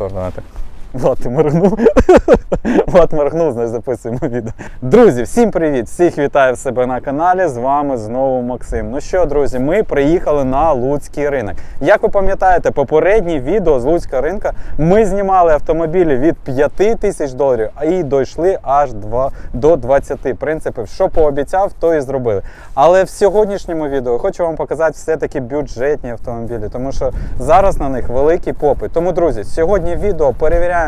мотор, давайте. Влад, моргнув. Влад моргнув, значить записуємо відео. Друзі, всім привіт! Всіх вітаю в себе на каналі. З вами знову Максим. Ну що, друзі, ми приїхали на Луцький ринок. Як ви пам'ятаєте, попереднє відео з Луцького ринка ми знімали автомобілі від 5 тисяч доларів, і дійшли аж два- до 20 принципів. Що пообіцяв, то і зробили. Але в сьогоднішньому відео хочу вам показати все-таки бюджетні автомобілі, тому що зараз на них великий попит. Тому, друзі, сьогодні відео перевіряємо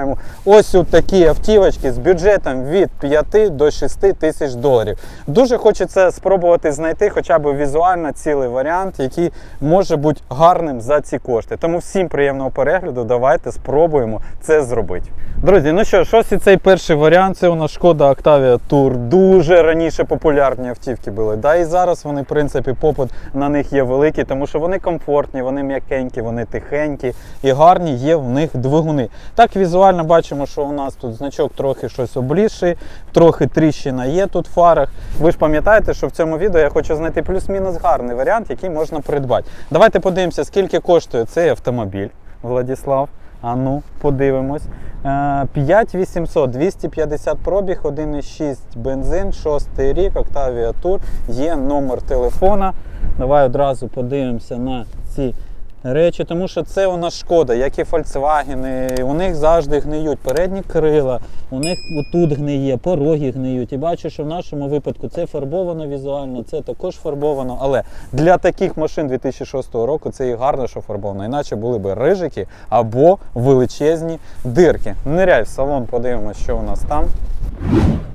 ось от такі автівочки з бюджетом від 5 до 6 тисяч доларів. Дуже хочеться спробувати знайти хоча б візуально цілий варіант, який може бути гарним за ці кошти. Тому всім приємного перегляду. Давайте спробуємо це зробити. Друзі, ну що ж, ось і цей перший варіант. Це у нас шкода Octavia Tour. Дуже раніше популярні автівки були. Да, і зараз вони, в принципі, попит на них є великий, тому що вони комфортні, вони м'якенькі, вони тихенькі і гарні є в них двигуни. Так візуально бачимо, що у нас тут значок трохи щось облізший, трохи тріщина є тут в фарах. Ви ж пам'ятаєте, що в цьому відео я хочу знайти плюс-мінус гарний варіант, який можна придбати. Давайте подивимося, скільки коштує цей автомобіль, Владіслав. А ну, подивимось. Е, 5800, 250 пробіг, 1,6 бензин, 6 рік, Octavia Tour, є номер телефона. Давай одразу подивимося на ці речі, тому що це у нас шкода, як і Volkswagen, у них завжди гниють передні крила, у них отут гниє, пороги гниють. І бачу, що в нашому випадку це фарбовано візуально, це також фарбовано. Але для таких машин 2006 року це і гарно, що фарбовано. Іначе були б рижики або величезні дирки. Ниряй в салон, подивимося, що у нас там.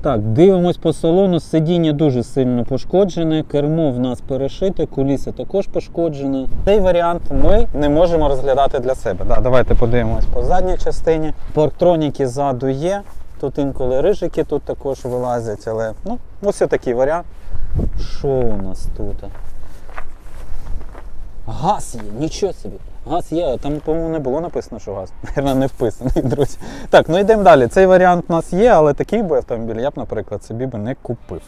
Так, дивимось по салону. Сидіння дуже сильно пошкоджене, кермо в нас перешите, куліса також пошкоджена. Цей варіант ми не можемо розглядати для себе. Да, давайте подивимось по задній частині. Парктроніки ззаду є. Тут інколи рижики тут також вилазять, але ну, ось такий варіант. Що у нас тут? Газ є, нічого собі. Газ є, там, по-моєму, не було написано, що газ. Наверно, не вписаний, друзі. Так, ну йдемо далі. Цей варіант у нас є, але такий би автомобіль я б, наприклад, собі би не купив.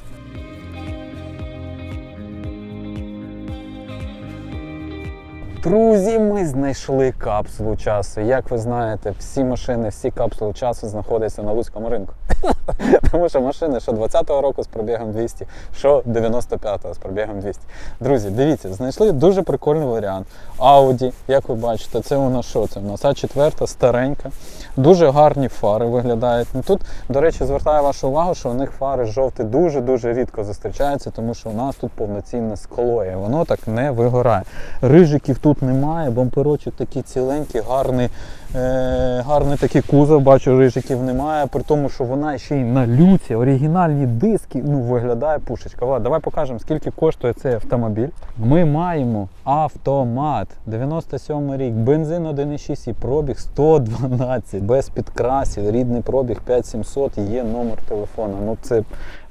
Друзі, ми знайшли капсулу часу. Як ви знаєте, всі машини, всі капсули часу знаходяться на Луцькому ринку. Тому що машини, що 20-го року з пробігом 200, що 95-го з пробігом 200. Друзі, дивіться, знайшли дуже прикольний варіант. Audi, як ви бачите, це у нас що? Це у нас А4 старенька. Дуже гарні фари виглядають. Ну, Тут, до речі, звертаю вашу увагу, що у них фари жовті дуже-дуже рідко зустрічаються, тому що у нас тут повноцінне скло, і воно так не вигорає. Рижиків тут немає, бамперочок такий ціленький, гарний, е, гарний такий кузов, бачу, рижиків немає, при тому, що вона ще й на люці, оригінальні диски, ну виглядає пушечка. Влад, давай покажемо, скільки коштує цей автомобіль. Ми маємо автомат 97 рік, бензин 1,6 і пробіг 112, без підкрасів, рідний пробіг 5700, є номер телефона. Ну це,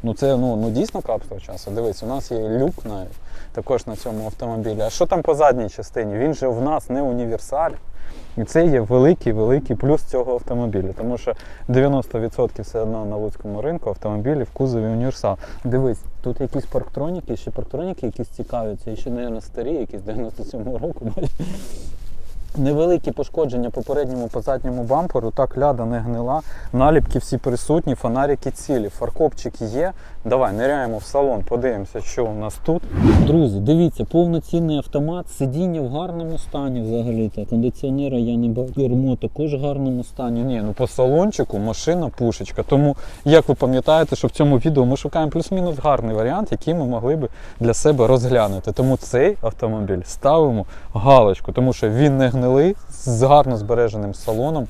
ну це ну, ну дійсно капсула часу. Дивись, у нас є люк навіть також на цьому автомобілі. А що там по задній частині? Він же в нас не універсаль. І це є великий великий плюс цього автомобіля, тому що 90% все одно на луцькому ринку автомобілів в кузові універсал. Дивись, тут якісь парктроніки, ще парктроніки якісь цікаві, це ще, мабуть, старі, якісь 97-го року. Невеликі пошкодження по передньому по задньому бамперу, так ляда не гнила, наліпки всі присутні, фонарики цілі, фаркопчик є. Давай ниряємо в салон, подивимося, що у нас тут. Друзі, дивіться, повноцінний автомат, сидіння в гарному стані взагалі. -то. Кондиціонера я не бачу, кермо також в гарному стані. Ні, ну по салончику машина пушечка. Тому, як ви пам'ятаєте, що в цьому відео ми шукаємо плюс-мінус гарний варіант, який ми могли би для себе розглянути. Тому цей автомобіль ставимо галочку, тому що він не гнилий, з гарно збереженим салоном.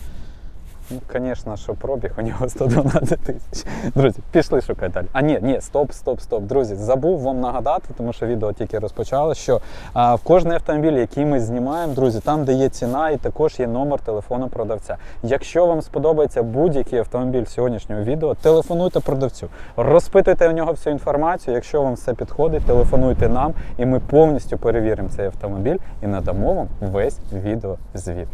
Ну, звісно, що пробіг у нього 112 тисяч. Друзі, пішли шукати далі. А ні, ні, стоп, стоп, стоп. Друзі, забув вам нагадати, тому що відео тільки розпочало, що а, в кожний автомобіль, який ми знімаємо, друзі, там, де є ціна, і також є номер телефону продавця. Якщо вам сподобається будь-який автомобіль сьогоднішнього відео, телефонуйте продавцю, розпитуйте у нього всю інформацію. Якщо вам все підходить, телефонуйте нам, і ми повністю перевіримо цей автомобіль і надамо вам весь відеозвіт.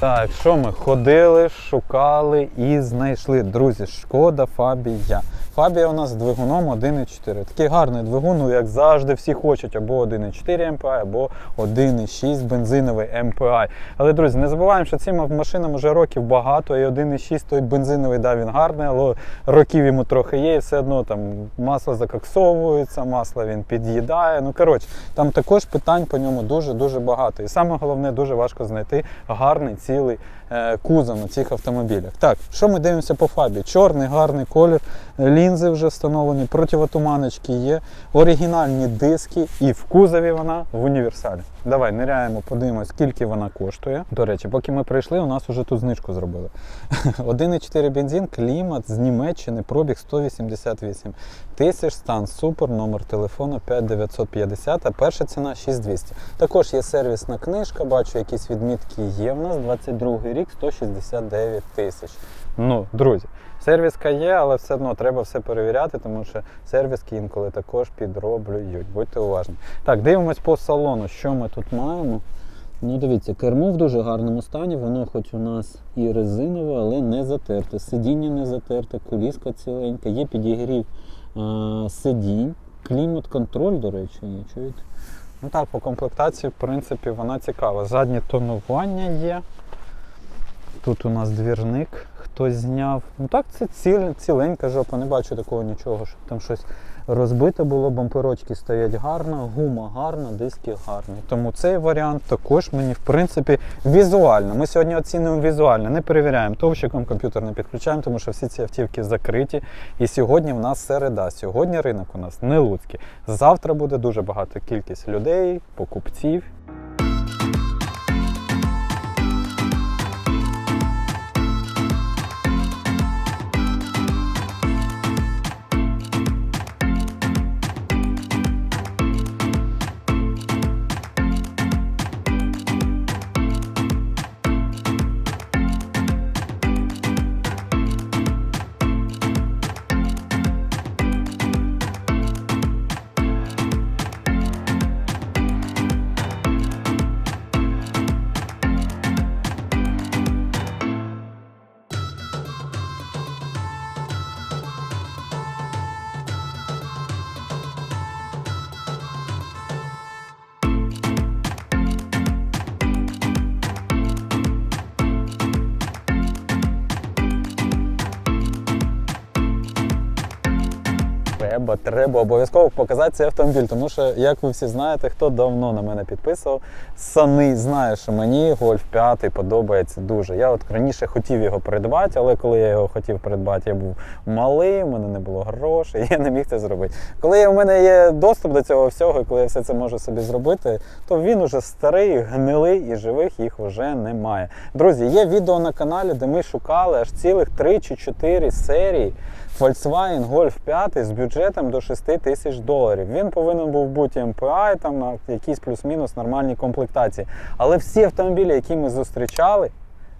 Так, що ми ходили, шукали і знайшли. Друзі, шкода Фабія. Фабія у нас з двигуном 1,4. Такий гарний двигун, ну як завжди, всі хочуть або 1,4 MPI, або 1,6 бензиновий MPI. Але, друзі, не забуваємо, що цим машинам вже років багато, і 1,6 той бензиновий, да, він гарний, але років йому трохи є, і все одно там масло закоксовується, масло він під'їдає. Ну, коротше, там також питань по ньому дуже-дуже багато. І саме головне, дуже важко знайти гарний цілий е, кузов на цих автомобілях. Так, що ми дивимося по фабі? Чорний гарний колір, лінзи вже встановлені, противотуманочки є, оригінальні диски, і в кузові вона в універсалі. Давай ниряємо, подивимось, скільки вона коштує. До речі, поки ми прийшли, у нас вже тут знижку зробили. 1,4 бензин, клімат з Німеччини, пробіг 188 тисяч, стан супер, номер телефону 5950, а перша ціна 6200. Також є сервісна книжка, бачу, якісь відмітки є. В нас 22 рік 169 тисяч. Ну, друзі, сервіска є, але все одно треба все перевіряти, тому що сервіски інколи також підроблюють. Будьте уважні. Так, дивимось по салону, що ми тут маємо. Ну, дивіться, кермо в дуже гарному стані, воно хоч у нас і резинове, але не затерте. Сидіння не затерте, куліска ціленька, є підігрів а, сидінь, клімат-контроль, до речі, є. Чуєте? Ну так, по комплектації, в принципі, вона цікава. Заднє тонування є. Тут у нас двірник хтось зняв. Ну так, це ціль, ціленька жопа, не бачу такого нічого, щоб там щось розбите було, бамперочки стоять гарно, гума гарна, диски гарні. Тому цей варіант також мені, в принципі, візуально. Ми сьогодні оцінюємо візуально, не перевіряємо товщиком, комп'ютер не підключаємо, тому що всі ці автівки закриті. І сьогодні в нас середа. Сьогодні ринок у нас не луцький. Завтра буде дуже багато кількість людей, покупців. Треба, треба обов'язково показати цей автомобіль, тому що, як ви всі знаєте, хто давно на мене підписував, Сани знає, що мені Гольф 5 подобається дуже. Я от раніше хотів його придбати, але коли я його хотів придбати, я був малий, у мене не було грошей, я не міг це зробити. Коли у мене є доступ до цього всього, і коли я все це можу собі зробити, то він уже старий, гнилий і живих їх вже немає. Друзі, є відео на каналі, де ми шукали аж цілих 3 чи 4 серії. Volkswagen Golf 5 з бюджетом до 6 тисяч доларів. Він повинен був бути MPI, там на якісь плюс-мінус нормальні комплектації. Але всі автомобілі, які ми зустрічали,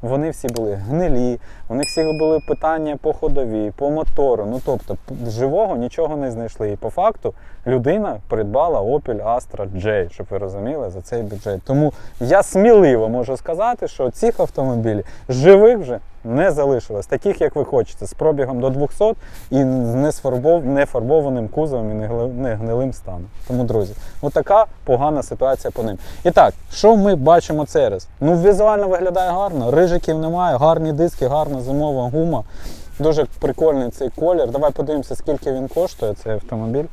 вони всі були гнилі, у них всі були питання по ходовій, по мотору. Ну тобто живого нічого не знайшли. І по факту людина придбала Opel Astra J, щоб ви розуміли, за цей бюджет. Тому я сміливо можу сказати, що цих автомобілів живих вже не залишилось. Таких, як ви хочете, з пробігом до 200 і з нефарбованим кузовом і не гнилим станом. Тому, друзі, отака погана ситуація по ним. І так, що ми бачимо через? Ну, візуально виглядає гарно, рижиків немає, гарні диски, гарна зимова гума. Дуже прикольний цей колір. Давай подивимося, скільки він коштує, цей автомобіль.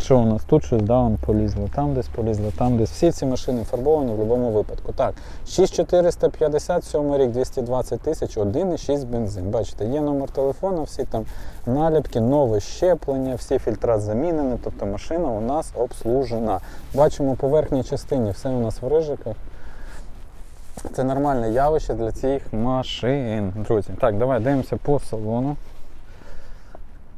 Що у нас тут щось, да, полізло, там десь полізло, там десь. Всі ці машини фарбовані в будь-якому випадку. Так, 6450, 7 рік, 220 тисяч, 1,6 бензин. Бачите, є номер телефону, всі там наліпки, нове щеплення, всі фільтра замінені, тобто машина у нас обслужена. Бачимо по верхній частині, все у нас в рижиках. Це нормальне явище для цих машин, друзі. Так, давай дивимося по салону.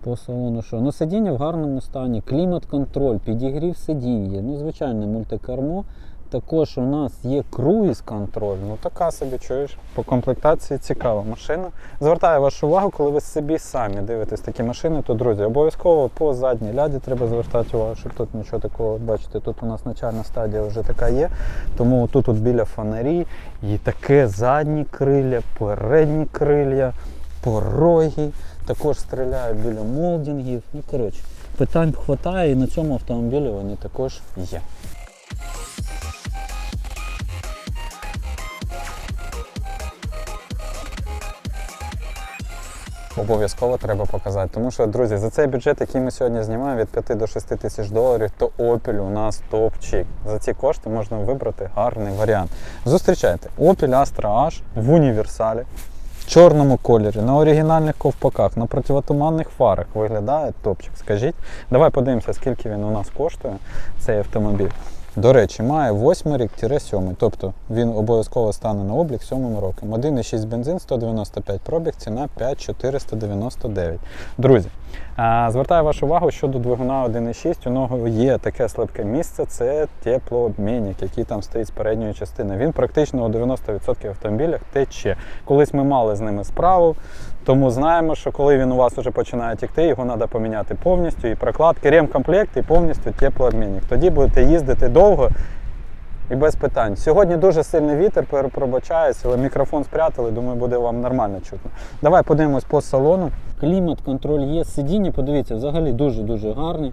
По салону що? Ну сидіння в гарному стані, клімат-контроль, підігрів сидіння, ну звичайне мультикермо. Також у нас є круїз-контроль. Ну така собі чуєш. По комплектації цікава машина. Звертаю вашу увагу, коли ви собі самі дивитесь такі машини, то друзі, обов'язково по задній ляді треба звертати увагу, щоб тут нічого такого, от бачите, тут у нас начальна стадія вже така є. Тому тут от біля фонарі і таке задні крилля, передні крилля. пороги, також стріляє біля молдингів. Ну, коротше, питань хватає і на цьому автомобілі вони також є. Обов'язково треба показати. Тому що, друзі, за цей бюджет, який ми сьогодні знімаємо від 5 до 6 тисяч доларів, то Opel у нас топчик. За ці кошти можна вибрати гарний варіант. Зустрічайте Opel Astra H в універсалі. Чорному кольорі, на оригінальних ковпаках, на противотуманних фарах виглядає топчик. Скажіть, давай подивимося, скільки він у нас коштує, цей автомобіль. До речі, має 8 рік 7 тобто він обов'язково стане на облік 7 роком. 1,6 бензин, 195 пробіг, ціна 5499. Друзі, звертаю вашу увагу щодо двигуна 1,6. У нього є таке слабке місце, це теплообмінник, який там стоїть з передньої частини. Він практично у 90% автомобілях тече. Колись ми мали з ними справу, тому знаємо, що коли він у вас вже починає текти, його треба поміняти повністю і прокладки, ремкомплект і повністю теплообмінник. Тоді будете їздити довго і без питань. Сьогодні дуже сильний вітер, пробачаюсь, але мікрофон спрятали, думаю, буде вам нормально чутно. Давай подивимось по салону. Клімат, контроль є, сидіння, подивіться, взагалі дуже-дуже гарні.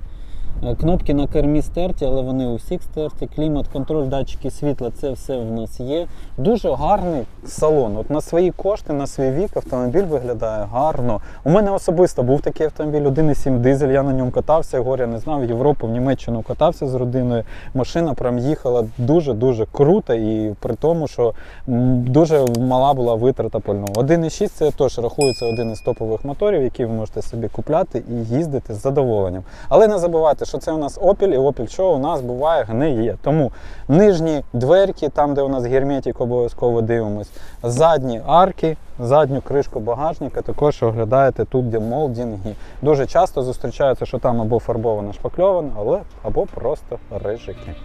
Е, Кнопки на кермі стерті, але вони у всіх стерті. Клімат, контроль, датчики світла, це все в нас є. Дуже гарний салон. От на свої кошти, на свій вік автомобіль виглядає гарно. У мене особисто був такий автомобіль 1,7 дизель. Я на ньому катався, горя не знав. В Європу, в Німеччину катався з родиною. Машина прям їхала дуже-дуже круто, і при тому, що дуже мала була витрата пального. 1,6 це теж рахується один із топових моторів, які ви можете собі купляти і їздити з задоволенням. Але не забувайте, що це у нас Opel, і Opel що у нас буває гниє. Тому нижні дверки, там де у нас герметик, обов'язково дивимось. Задні арки, задню кришку багажника також оглядаєте тут, де молдінги. Дуже часто зустрічається, що там або фарбовано шпакльовано, але або просто рижики.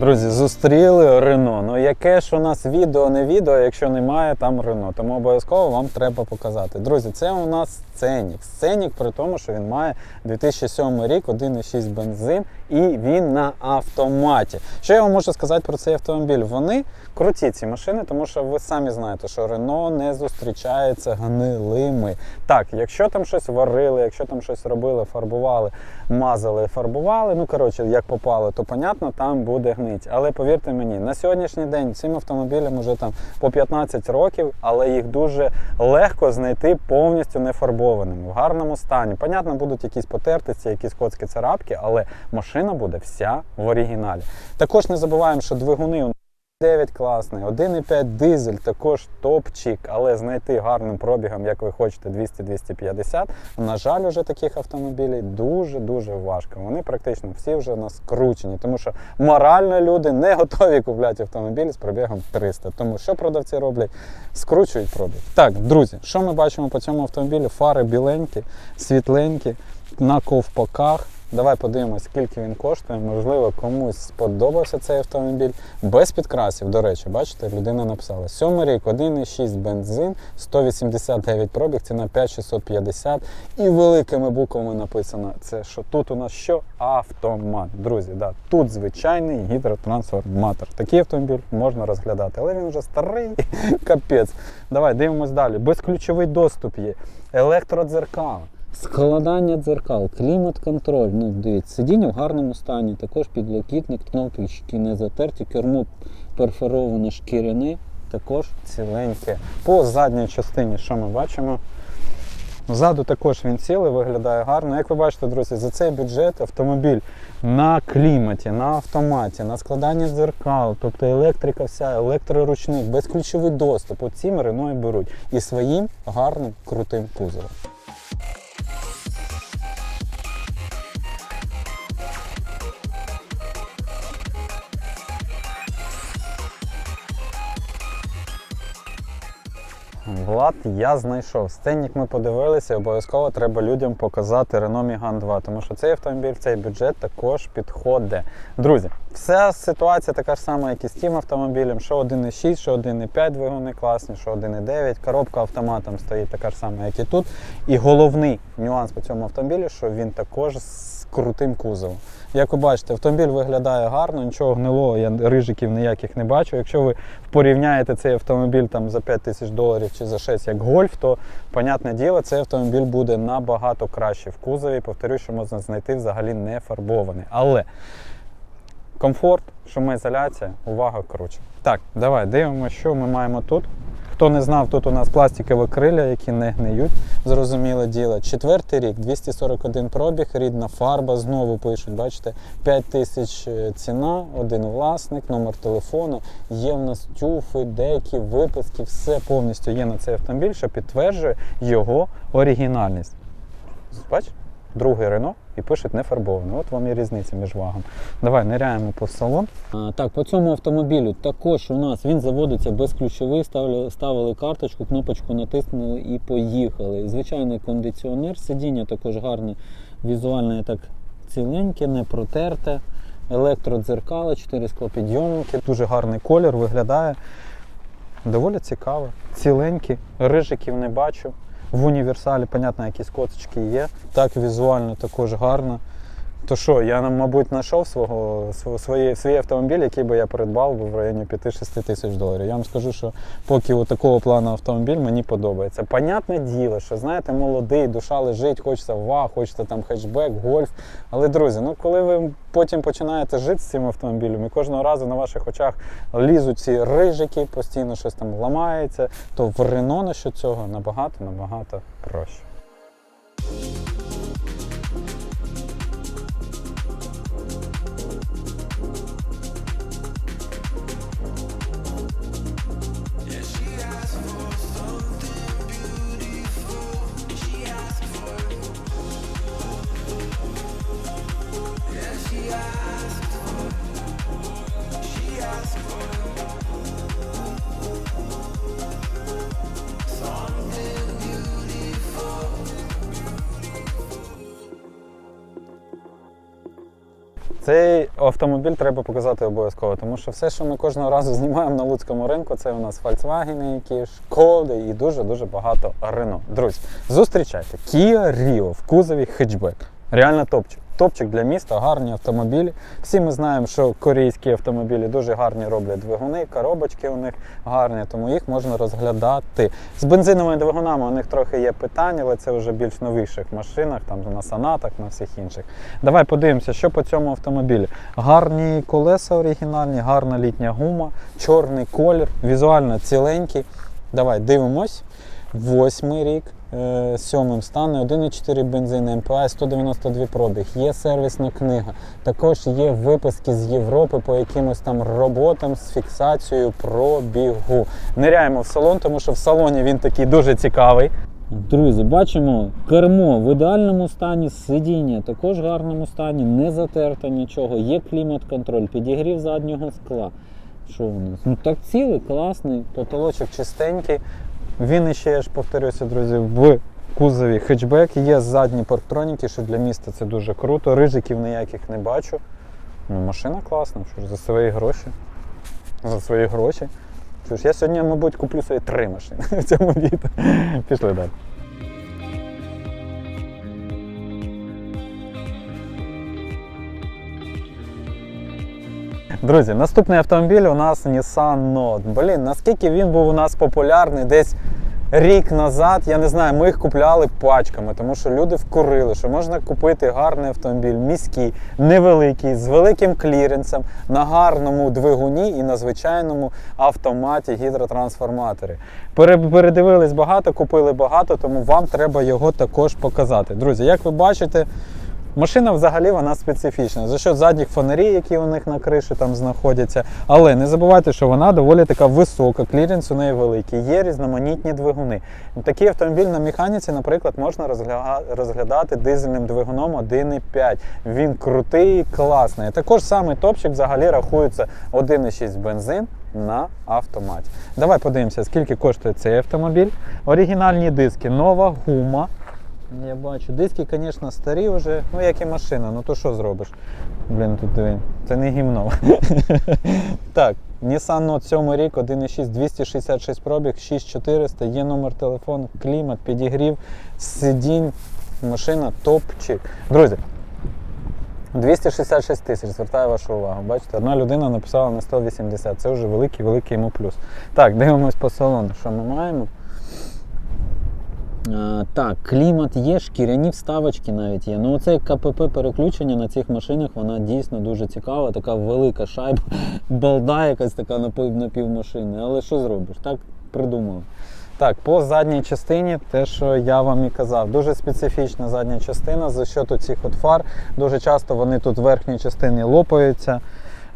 Друзі, зустріли Рено. Ну яке ж у нас відео, не відео, якщо немає там Рено. Тому обов'язково вам треба показати. Друзі, це у нас сценік. Сценік при тому, що він має 2007 рік, 1,6 бензин, і він на автоматі. Що я вам можу сказати про цей автомобіль? Вони круті ці машини, тому що ви самі знаєте, що Рено не зустрічається гнилими. Так, якщо там щось варили, якщо там щось робили, фарбували, мазали, фарбували, ну коротше, як попало, то понятно, там буде гнить. Але повірте мені, на сьогоднішній день цим автомобілям вже там по 15 років, але їх дуже легко знайти повністю нефарбованими, в гарному стані. Понятно, будуть якісь потертиці, якісь коцки царапки, але машина буде вся в оригіналі. Також не забуваємо, що двигуни 9 класний, 1,5 дизель також топчик, але знайти гарним пробігом, як ви хочете, 200-250. На жаль, уже таких автомобілів дуже-дуже важко. Вони практично всі вже у нас скручені, тому що морально люди не готові купляти автомобіль з пробігом 300. Тому що продавці роблять? Скручують пробіг. Так, друзі, що ми бачимо по цьому автомобілю? Фари біленькі, світленькі, на ковпаках. Давай подивимось, скільки він коштує. Можливо, комусь сподобався цей автомобіль. Без підкрасів, до речі, бачите, людина написала. Сьомий рік, 1,6 бензин, 189 пробіг, ціна 5650. І великими буквами написано, це що тут у нас що? Автомат. Друзі, да, тут звичайний гідротрансформатор. Такий автомобіль можна розглядати, але він вже старий, капець. Давай дивимось далі. Безключовий доступ є, електродзеркал. Складання дзеркал, клімат-контроль. Ну, дивіться, сидіння в гарному стані, також підлокітник, кнопочки не затерті, кермо перфороване шкіряне, також ціленьке. По задній частині, що ми бачимо? Ззаду також він цілий, виглядає гарно. Як ви бачите, друзі, за цей бюджет автомобіль на кліматі, на автоматі, на складанні дзеркал, тобто електрика вся, електроручник, безключовий доступ. Оці Рено беруть. І своїм гарним крутим кузовом. Влад, я знайшов. Сценник ми подивилися, обов'язково треба людям показати Renault Megane 2, тому що цей автомобіль, цей бюджет також підходить. Друзі, вся ситуація така ж сама, як і з тим автомобілем, що 1,6, що 1,5 двигуни класні, що 1,9, коробка автоматом стоїть така ж сама, як і тут. І головний нюанс по цьому автомобілі, що він також крутим кузовом. Як ви бачите, автомобіль виглядає гарно, нічого гнилого, я рижиків ніяких не бачу. Якщо ви порівняєте цей автомобіль там за 5 тисяч доларів чи за 6 як гольф, то, понятне діло, цей автомобіль буде набагато краще в кузові. Повторюю, що можна знайти взагалі не фарбований. Але комфорт, шумоізоляція, увага коротше. Так, давай дивимося, що ми маємо тут. Хто не знав, тут у нас пластикові криля, які не гниють, зрозуміле діло. Четвертий рік, 241 пробіг, рідна фарба, знову пишуть, бачите, 5 тисяч е, ціна, один власник, номер телефону. Є в нас тюфи, деки, виписки, все повністю є на цей автомобіль, що підтверджує його оригінальність. Бач? Другий Рено і пишуть не фарбований. От вам і різниця між вагом. Давай ниряємо по салон. А, так, по цьому автомобілю також у нас він заводиться безключовий, ставили, ставили карточку, кнопочку натиснули і поїхали. Звичайний кондиціонер, сидіння також гарне, візуально так ціленьке, не протерте. Електродзеркала, 4 склопідйомники, дуже гарний колір виглядає. Доволі цікаво. Ціленькі, рижиків не бачу. В універсалі, понятно, якісь коточки є. Так візуально також гарно. То що, я, мабуть, знайшов свого, св- свої, свій автомобіль, який би я придбав в районі 5-6 тисяч доларів. Я вам скажу, що поки у такого плану автомобіль мені подобається. Понятне діло, що знаєте, молодий, душа лежить, хочеться ваг, хочеться там хетчбек, гольф. Але, друзі, ну коли ви потім починаєте жити з цим автомобілем, і кожного разу на ваших очах лізуть ці рижики, постійно щось там ламається, то в Рено на що цього набагато набагато проще. Цей автомобіль треба показати обов'язково, тому що все, що ми кожного разу знімаємо на луцькому ринку, це у нас Volkswagen, які шкоди і дуже-дуже багато Renault. Друзі, зустрічайте Kia Rio в кузові хетчбек. Реально топчик. Топчик для міста, гарні автомобілі. Всі ми знаємо, що корейські автомобілі дуже гарні роблять двигуни, коробочки у них гарні, тому їх можна розглядати. З бензиновими двигунами у них трохи є питання, але це вже більш новіших машинах, там на санатах, на всіх інших. Давай подивимося, що по цьому автомобілі. Гарні колеса оригінальні, гарна літня гума, чорний колір, візуально ціленький. Давай дивимось. Восьмий рік, е, сьомим стане 1,4 бензин, МПА 192 пробіг. Є сервісна книга. Також є виписки з Європи по якимось там роботам з фіксацією пробігу. Ниряємо в салон, тому що в салоні він такий дуже цікавий. Друзі, бачимо кермо в ідеальному стані, сидіння також в гарному стані, не затерто нічого. Є клімат-контроль, підігрів заднього скла. Що у нас? Ну так цілий, класний, потолочок чистенький. Він іще, я ж повторюся, друзі, в кузові хетчбек. Є задні парктроніки, що для міста це дуже круто. Рижиків ніяких не бачу. Ну, машина класна, що ж, за свої гроші. За свої гроші. Що ж, я сьогодні, мабуть, куплю собі три машини в цьому відео. Пішли далі. Друзі, наступний автомобіль у нас Nissan Note. Блін, наскільки він був у нас популярний десь рік назад, я не знаю, ми їх купляли пачками, тому що люди вкурили, що можна купити гарний автомобіль, міський, невеликий, з великим кліренсом, на гарному двигуні і на звичайному автоматі гідротрансформаторі. Передивились багато, купили багато, тому вам треба його також показати. Друзі, як ви бачите, Машина взагалі вона специфічна. За що задніх фонарів, які у них на криші там знаходяться. Але не забувайте, що вона доволі така висока, кліренс у неї великий, є різноманітні двигуни. Такий автомобіль на механіці, наприклад, можна розгля- розглядати дизельним двигуном 1,5. Він крутий, класний. Також самий топчик взагалі рахується 1,6 бензин. На автоматі. Давай подивимося, скільки коштує цей автомобіль. Оригінальні диски, нова гума. Я бачу. Диски, звісно, старі вже, ну як і машина, ну то що зробиш? Блін, тут це не гімно. так, Nissan Note 7 рік, 1,6, 266 пробіг, 6400, є номер телефону, клімат, підігрів, сидінь, машина топчик. Друзі, 266 тисяч, звертаю вашу увагу. Бачите, одна людина написала на 180. Це вже великий, великий йому плюс. Так, дивимось по салону. Що ми маємо? Так, клімат є, шкіряні вставочки навіть є. Ну, оце КПП переключення на цих машинах, вона дійсно дуже цікава. Така велика шайба, балда якась така на пів, на пів машини. Але що зробиш? Так придумали. Так, по задній частині, те, що я вам і казав, дуже специфічна задня частина за счет цих от фар. Дуже часто вони тут в верхній частині лопаються.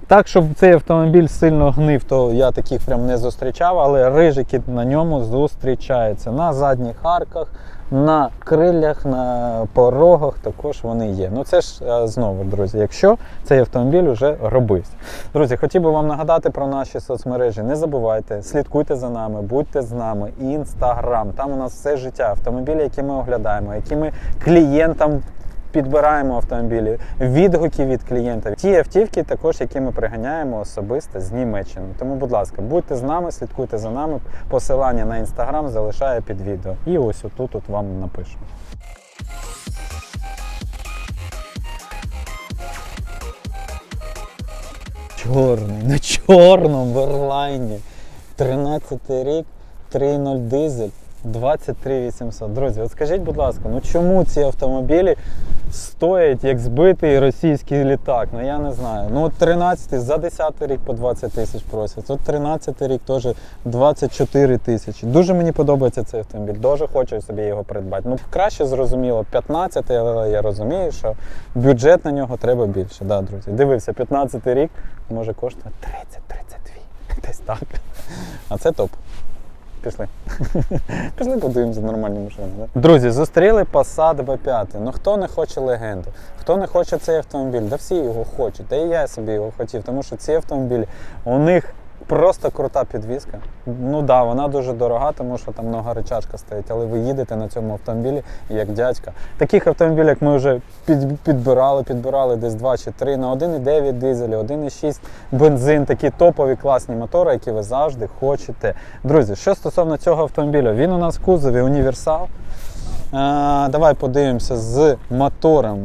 Так, щоб цей автомобіль сильно гнив, то я таких прям не зустрічав, але рижики на ньому зустрічаються. На задніх арках, на криллях, на порогах також вони є. Ну це ж е, знову, друзі, якщо цей автомобіль вже робився. Друзі, хотів би вам нагадати про наші соцмережі. Не забувайте, слідкуйте за нами, будьте з нами. Інстаграм. Там у нас все життя, автомобілі, які ми оглядаємо, які ми клієнтам підбираємо автомобілі, відгуки від клієнта. Ті автівки, також які ми приганяємо особисто з Німеччини. Тому, будь ласка, будьте з нами, слідкуйте за нами. Посилання на інстаграм залишаю під відео. І ось отут от вам напишу. Чорний, на чорному верлайні. 13 рік, 3.0 дизель, 23 800. Друзі, от скажіть, будь ласка, ну чому ці автомобілі стоять як збитий російський літак? Ну я не знаю. Ну от 13 за 10 рік по 20 тисяч просять. От 13 рік теж 24 тисячі. Дуже мені подобається цей автомобіль. Дуже хочу собі його придбати. Ну краще зрозуміло, 15, але я розумію, що бюджет на нього треба більше. Да, друзі. Дивився, 15 рік може коштує 30-32. Десь так. А це топ. Пішли. Пішли подивимося нормальні машини. Да? Друзі, зустріли Passat v 5 Ну хто не хоче легенду? Хто не хоче цей автомобіль? Да всі його хочуть. Та і я собі його хотів, тому що ці автомобілі у них просто крута підвізка. Ну да, вона дуже дорога, тому що там нога речашка стоїть, але ви їдете на цьому автомобілі як дядька. Таких автомобілів як ми вже під, підбирали, підбирали десь 2 чи 3 на 1,9 дизелі, 1,6 бензин, такі топові класні мотори, які ви завжди хочете. Друзі, що стосовно цього автомобіля, він у нас в кузові універсал. А, давай подивимося з мотором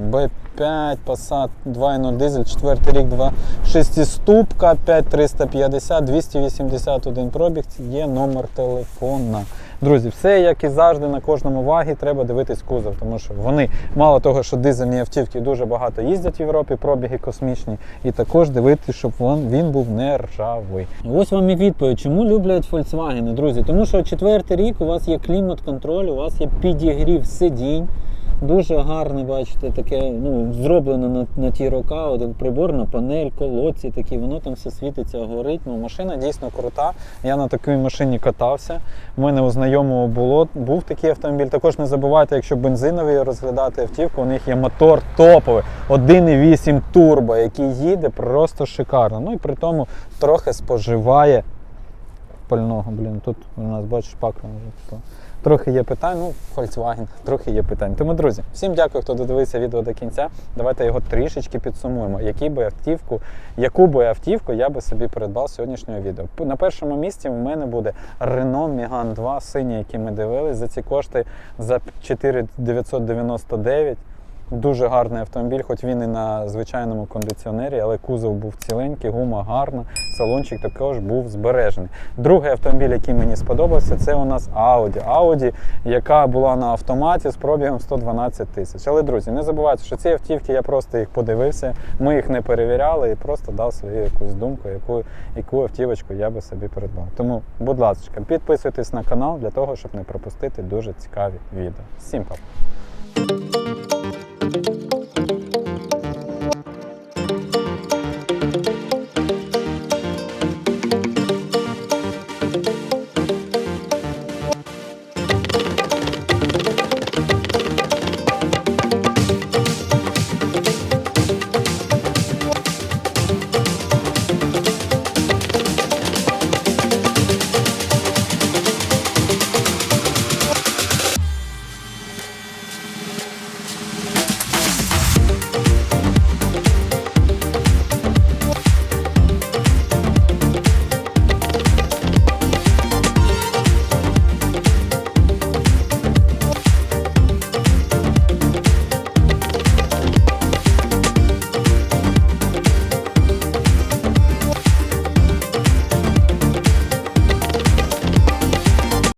B5 Passat 2.0 дизель, 4 рік, 2 шестиступка, 5350, 281 пробіг, є номер телефона. Друзі, все як і завжди на кожному вагі треба дивитись кузов, тому що вони мало того, що дизельні автівки дуже багато їздять в Європі, пробіги космічні, і також дивитися, щоб він, він був не ржавий. Ось вам і відповідь, чому люблять Volkswagen, друзі. Тому що четвертий рік у вас є клімат-контроль, у вас є підігрів сидінь. Дуже гарне, бачите, таке ну, зроблено на, на ті рока, от приборна панель, колодці такі, воно там все світиться, горить. Ну, машина дійсно крута. Я на такій машині катався. У мене у знайомого було, був такий автомобіль. Також не забувайте, якщо бензинові розглядати автівку, у них є мотор топовий, 1,8 турбо, який їде просто шикарно. Ну і при тому трохи споживає пального. Блін, тут у нас бачиш пака Трохи є питань, ну, Volkswagen, трохи є питань. Тому, друзі, всім дякую, хто додивився відео до кінця. Давайте його трішечки підсумуємо. Які би автівку, яку би автівку я би собі придбав сьогоднішнього відео. На першому місці у мене буде Renault Megane 2 синій, який ми дивились. За ці кошти за 4999. Дуже гарний автомобіль, хоч він і на звичайному кондиціонері, але кузов був ціленький, гума гарна, салончик також був збережений. Другий автомобіль, який мені сподобався, це у нас Audi. Audi, яка була на автоматі з пробігом 112 тисяч. Але, друзі, не забувайте, що ці автівки я просто їх подивився, ми їх не перевіряли і просто дав свою якусь думку, яку, яку автівочку я би собі придбав. Тому, будь ласка, підписуйтесь на канал для того, щоб не пропустити дуже цікаві відео. Всім па!